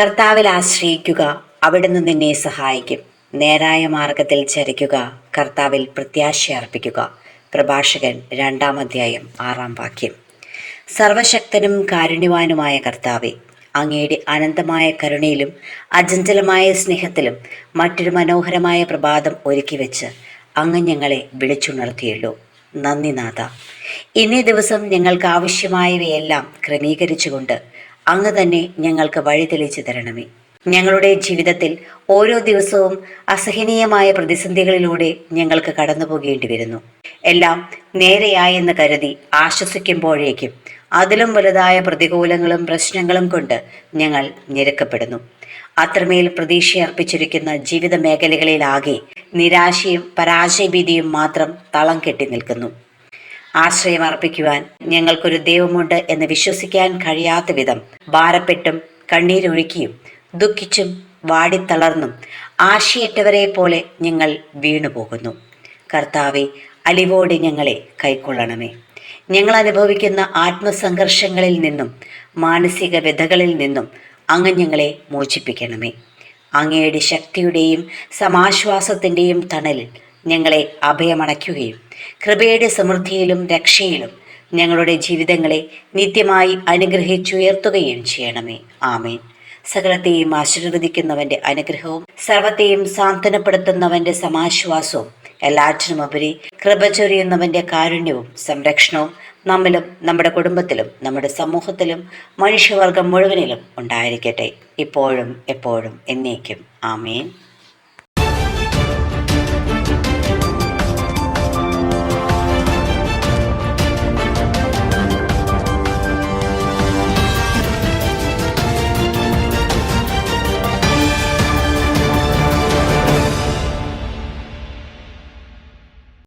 കർത്താവിൽ ആശ്രയിക്കുക അവിടുന്ന് നിന്നെ സഹായിക്കും. നേരായ മാർഗത്തിൽ ചരിക്കുക കർത്താവിൽ പ്രത്യാശ അർപ്പിക്കുക. പ്രഭാഷകൻ രണ്ടാം അധ്യായം ആറാം വാക്യം. സർവശക്തനും കാരുണ്യവാനുമായ കർത്താവെ അങ്ങയുടെ അനന്തമായ കരുണയിലും അചഞ്ചലമായ സ്നേഹത്തിലും മറ്റൊരു മനോഹരമായ പ്രഭാതം ഒരുക്കി വെച്ച് അങ്ങ് ഞങ്ങളെ വിളിച്ചുണർത്തിയല്ലോ. നന്ദി നാഥ. ഇന്നേ ദിവസം ഞങ്ങൾക്ക് ആവശ്യമായവയെല്ലാം ക്രമീകരിച്ചുകൊണ്ട് അങ്ങ് തന്നെ ഞങ്ങൾക്ക് വഴി തെളിച്ചു തരണമേ. ഞങ്ങളുടെ ജീവിതത്തിൽ ഓരോ ദിവസവും അസഹനീയമായ പ്രതിസന്ധികളിലൂടെ ഞങ്ങൾക്ക് കടന്നു പോകേണ്ടി വരുന്നു. എല്ലാം നേരെയായെന്ന് കരുതി ആശ്വസിക്കുമ്പോഴേക്കും അതിലും വലുതായ പ്രതികൂലങ്ങളും പ്രശ്നങ്ങളും കൊണ്ട് ഞങ്ങൾ ഞെരുക്കപ്പെടുന്നു. അത്രമേൽ പ്രതീക്ഷയർപ്പിച്ചിരിക്കുന്ന ജീവിത മേഖലകളിലാകെ നിരാശയും പരാജയഭീതിയും മാത്രം തളം കെട്ടി നിൽക്കുന്നു. ആശ്രയം അർപ്പിക്കുവാൻ ഞങ്ങൾക്കൊരു ദൈവമുണ്ട് എന്ന് വിശ്വസിക്കാൻ കഴിയാത്ത വിധം ഭാരപ്പെട്ടും കണ്ണീരൊഴുക്കിയും ദുഃഖിച്ചും വാടിത്തളർന്നും ആശയിട്ടവരെ പോലെ ഞങ്ങൾ വീണുപോകുന്നു. കർത്താവെ അലിവോടെ ഞങ്ങളെ കൈക്കൊള്ളണമേ. ഞങ്ങൾ അനുഭവിക്കുന്ന ആത്മസംഘർഷങ്ങളിൽ നിന്നും മാനസിക വ്യഥകളിൽ നിന്നും അങ്ങ് ഞങ്ങളെ മോചിപ്പിക്കണമേ. അങ്ങയുടെ ശക്തിയുടെയും സമാശ്വാസത്തിന്റെയും തണലിൽ ഞങ്ങളെ അഭയമണയ്ക്കുകയും കൃപയുടെ സമൃദ്ധിയിലും രക്ഷയിലും ഞങ്ങളുടെ ജീവിതങ്ങളെ നിത്യമായി അനുഗ്രഹിച്ചുയർത്തുകയും ചെയ്യണമേ. ആമേൻ. സകലത്തെയും ആശീർവദിക്കുന്നവന്റെ അനുഗ്രഹവും സർവത്തെയും സാന്ത്വനപ്പെടുത്തുന്നവന്റെ സമാശ്വാസവും എല്ലാറ്റിനുമുപരി കൃപ ചൊരിയുന്നവന്റെ കാരുണ്യവും സംരക്ഷണവും നമ്മിലും നമ്മുടെ കുടുംബത്തിലും നമ്മുടെ സമൂഹത്തിലും മനുഷ്യവർഗം മുഴുവനിലും ഉണ്ടായിരിക്കട്ടെ. ഇപ്പോഴും എപ്പോഴും എന്നേക്കും. ആമേൻ.